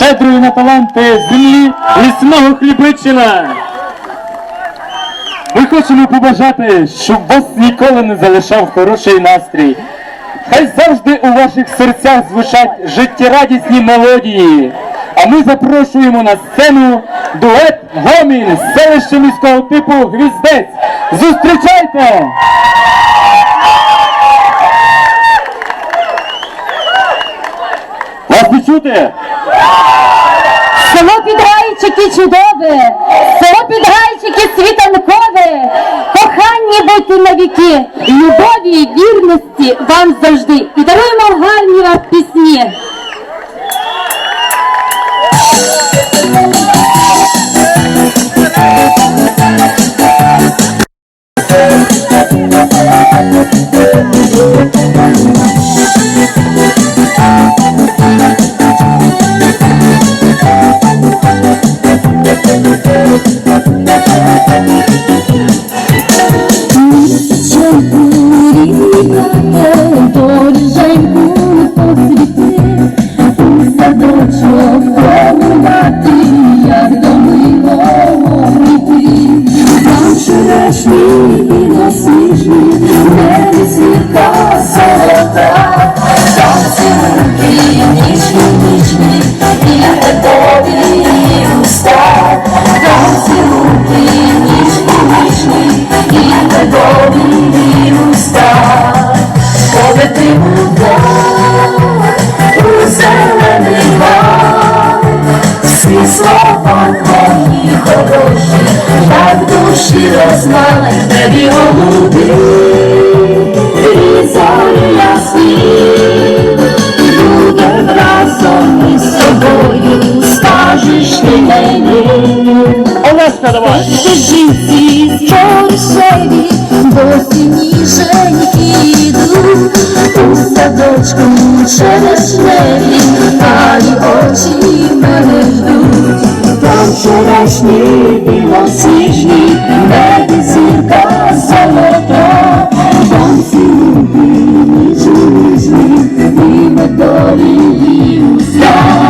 щедрою на таланти землі лісного хлібичина. Ми хочемо побажати, щоб вас ніколи не залишав хороший настрій. Хай завжди у ваших серцях звучать життєрадісні мелодії. А ми запрошуємо на сцену дует гомін з селища міського типу Гвіздець. Зустрічайте! Вас не чути? Село Підрайчики чудове, село Підрайчики світанкове, коханні будьте навіки, любові і вірності вам завжди. І даруємо гарні вам пісні. І медові уста. Полетимо у зелений гай, всі слова твої хороші, як душі розмай, небі голуби, і зорі ясні, разом із тобою, скажеш ти мені. Олешка, давай! Жінці споршеві, босі ніженькі йдуть, у садочку черешневі, карі очі мене ждуть. Там черешні білосніжні, небі зірка золота, там цілунки ніжні, і медові уста,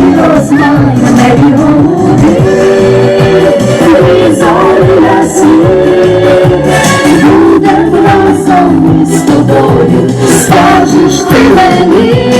в душі розмай, небі голуби, і зорі ясні. Будем разом із тобою, скажеш ти мені.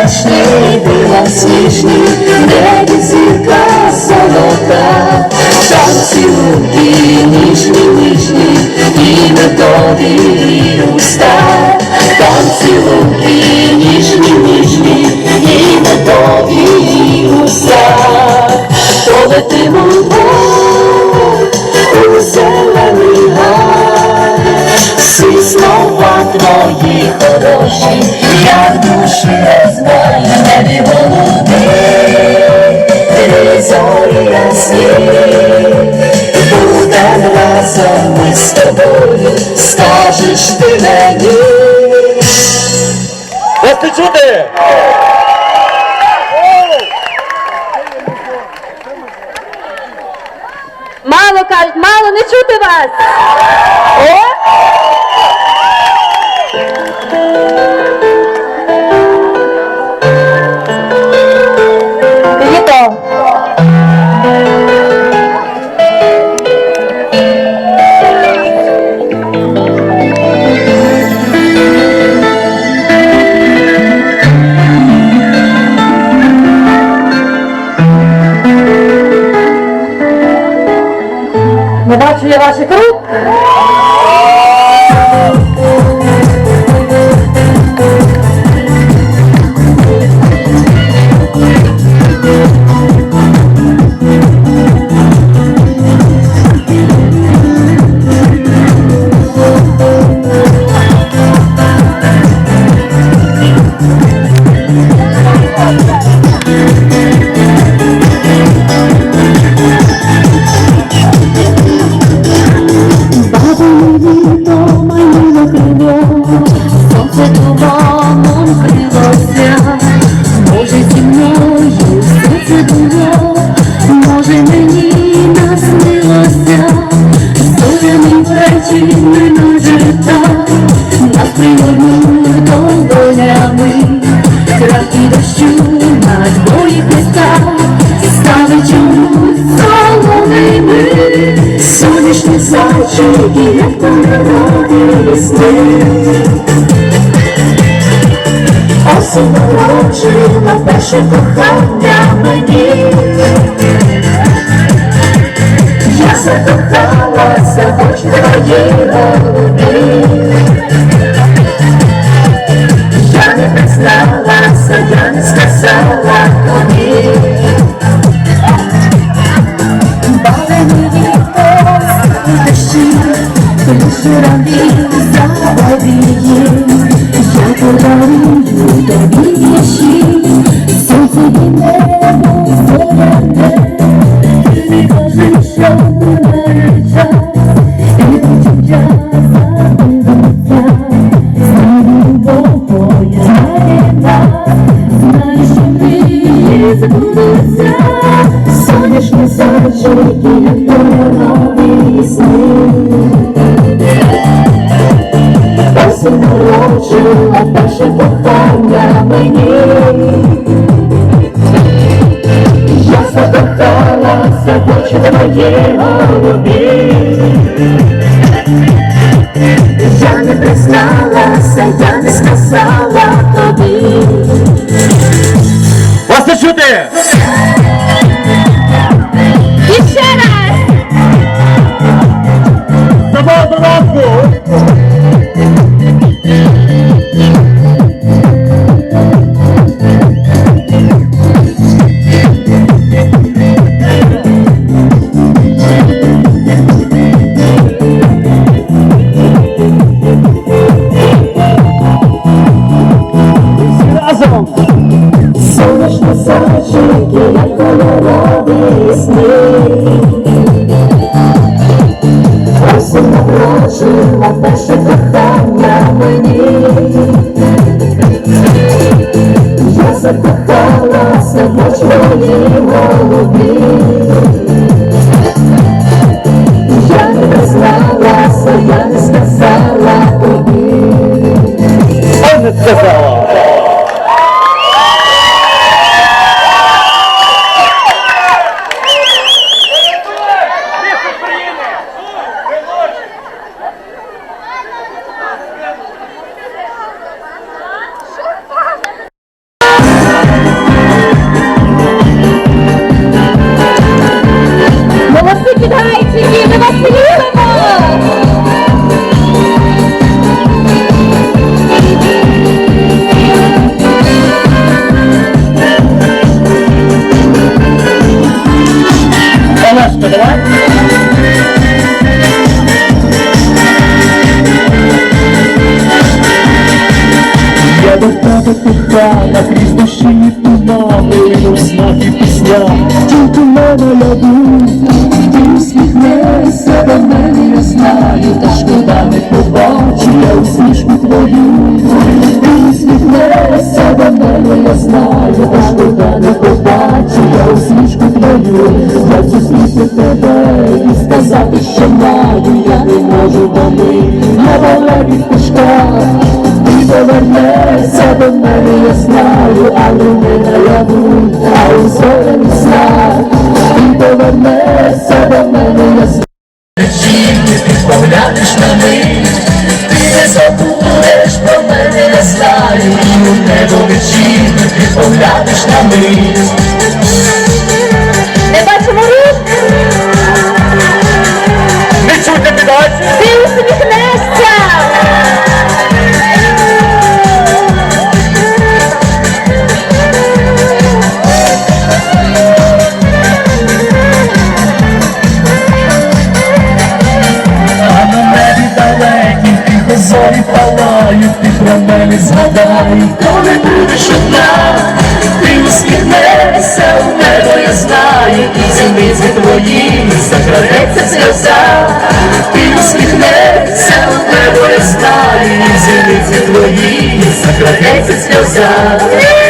Нічого Черешні білосніжні, небі зірка золота, там цілунки ніжні, ніжні, і медові уста, там цілунки ніжні, ніжні, і медові уста, полетимо у зелений гай, всі слова твої хороші, я в душі розмай, небі голуби, зорі ясні, будем разом ми з тобою, скажеш ти мені. Не чути? Мало кажуть, мало не чути вас. О! Сни. Осінь народжила перше кохання мені. Я закохалася в очі твої голубі. Я не призналася, я не сказала тобі. Балені вітер, дощі, журавлі заводії. Я подарую тобі вірші, сонце і небо народжила питання мені. Я запиталася, в очі твої голубі. Я не призналася, я не сказала тобі. Вас не чути! Закохалася в очі твої голубі. Ти до мене, я знаю, та шкода не побачу, я усмішку твою, я зустріти тебе і сказати, маю, я не можу вони, на далеких кишках. Ти повернешся до мене, я знаю, але не наяву, а у зоряних снах. Ти повернешся до мене, я я знаю, небо ти поглянеш на мить. Alexis knows up.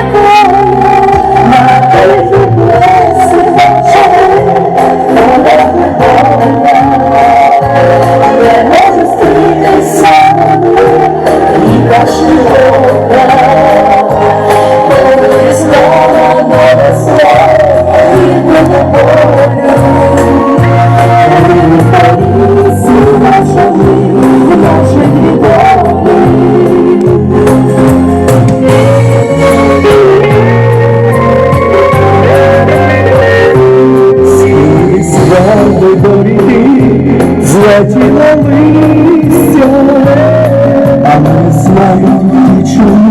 Сядь і молися, а ми знаємо чому.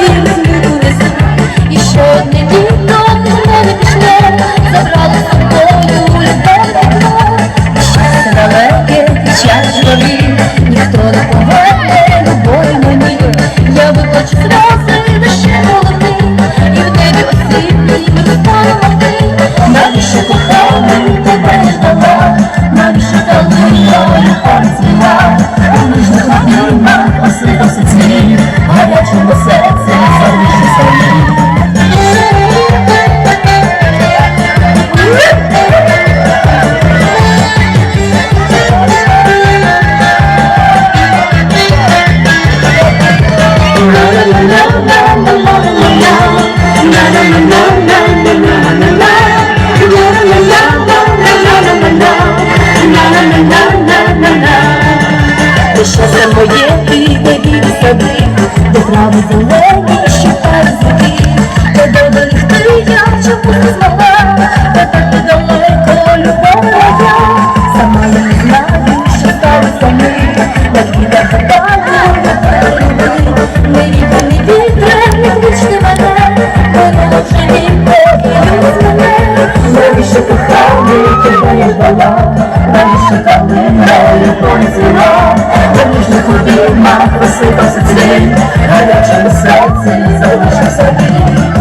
Куди посипався цвіт, гарячому серці залишився він.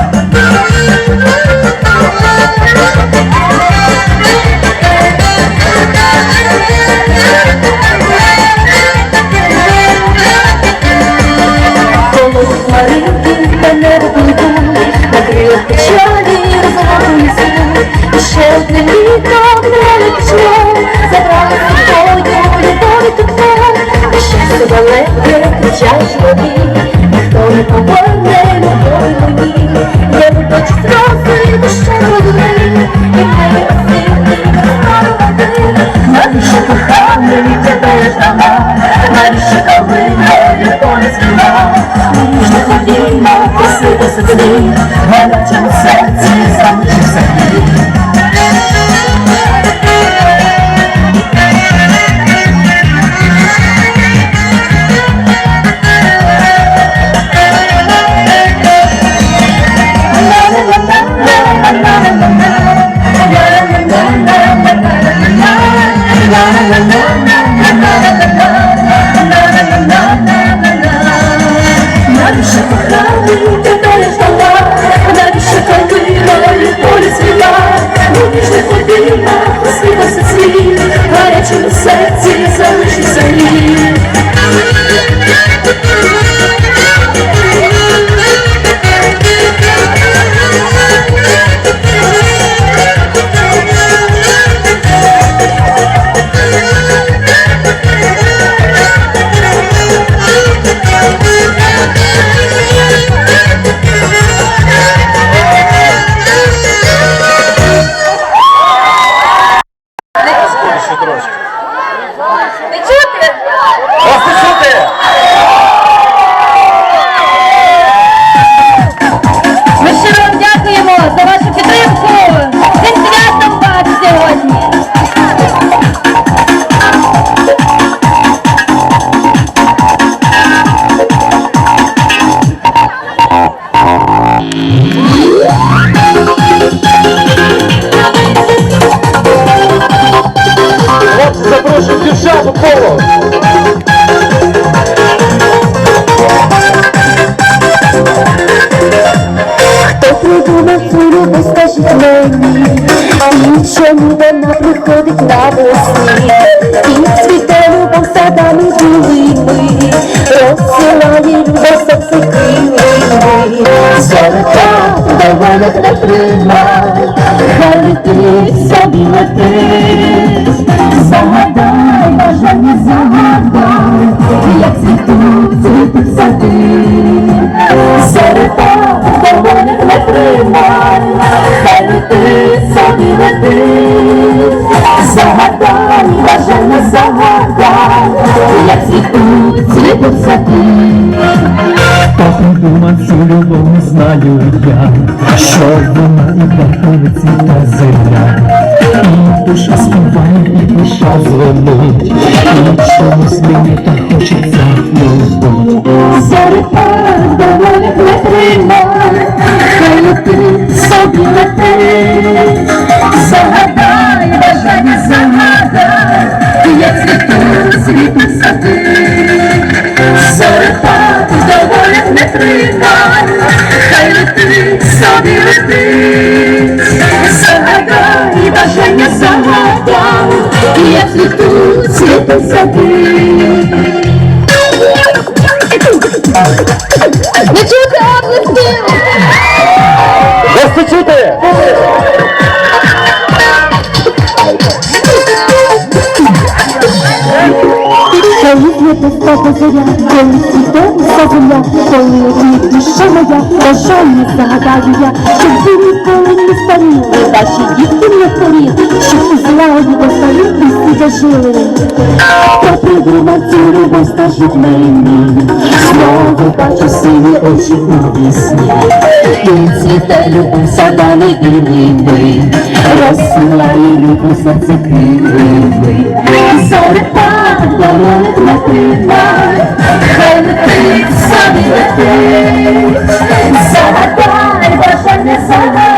Коло хмаринки та ще одне літо, не лечо, забрав далеке кричать ноги, ніхто не поверне рукою мені, не будуть стрози лише води, і не осити води. Навіщо кохати тебе ждала, навіщо калина поле співа, ніж не ходімо, просити сестри, не на придумав цю любов, скажіть мені, і чому вона приходить навесні, і цвіте любов садами білими, розсилає любов серце крилими. Золота долонок не тримай, хай летить собі летить, сади. Хто придумав цю любов, не знаю я, що вона і вартовиці та земля. І душа співає, і душа звонить, і чомусь мені так хочеться любить. Зарипай, долонок не тримай, хай летить собі летить, як цвітуть, цвітуть сади. Не чути! Вас не чути! Коли світе стати зоря, коли світе земля, коли одні душа моя, бажання загадаю я, щоб ви ніколи не старіли, ваші дітки не хворіли, щоб у злагоді до старі і всі дожили. Хто придумав цю любов, скажіть мені, знову бачу сині очі у вісні, і цвіте любов садами білими, розсилає любов серце крилими. Зарипай, долонок не тримай, хай летить, собі летить, загадай, бажання загадай,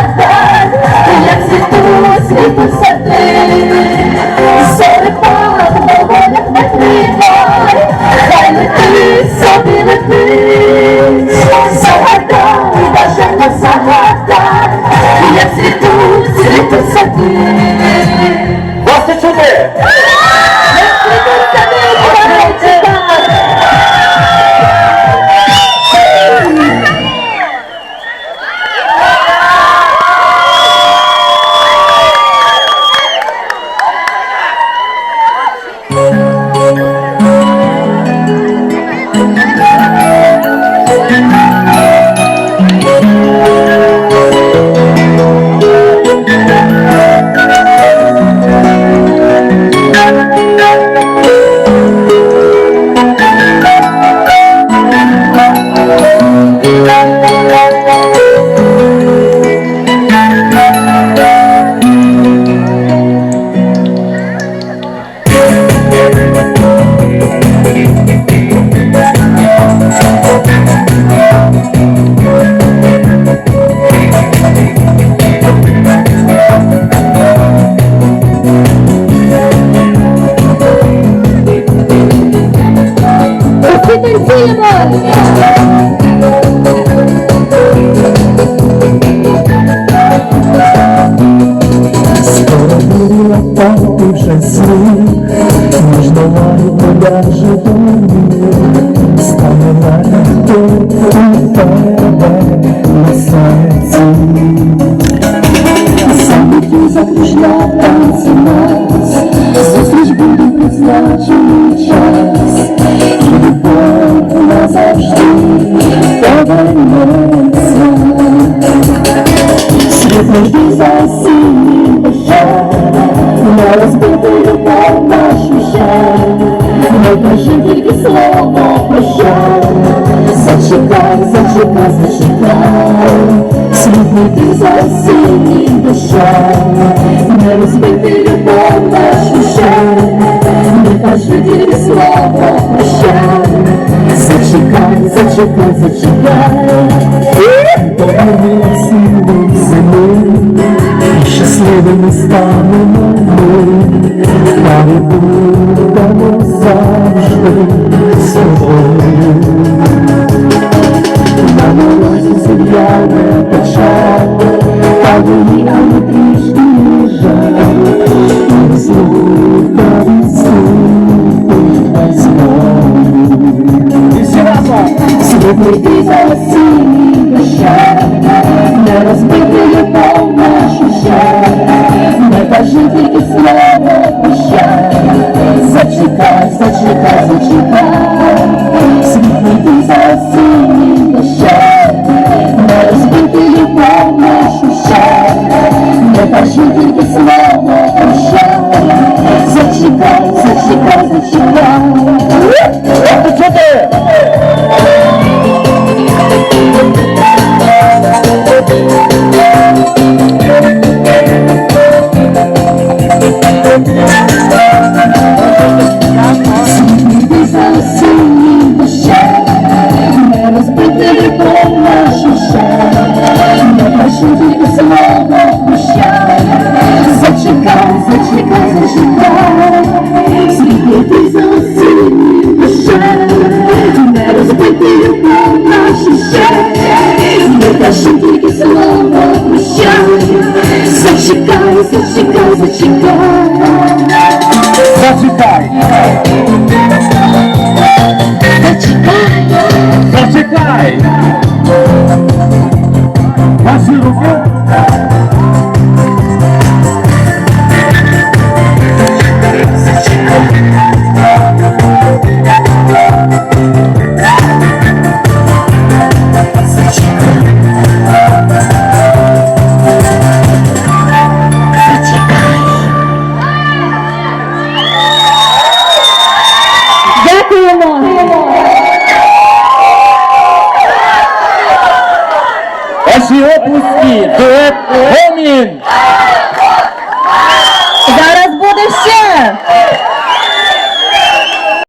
поляже зачекай, зачекай, зачекай, світлий за осіннім дощем, не розбити любов нашу жаль, не кажи тільки слово прощай, зачекай, зачекай, зачекай. Поверни сили зими, щасливими станемо ми, та будемо завжди з На морозі зів'яне печаль, та її ані трішки не жаль, слухай слухай всі разом! Світлий за осінній дощем, не розбити любов нашу жаль, не кажи тільки слово прощай, зачекай, зачекай, зачекай, Зачекай! Зачекай!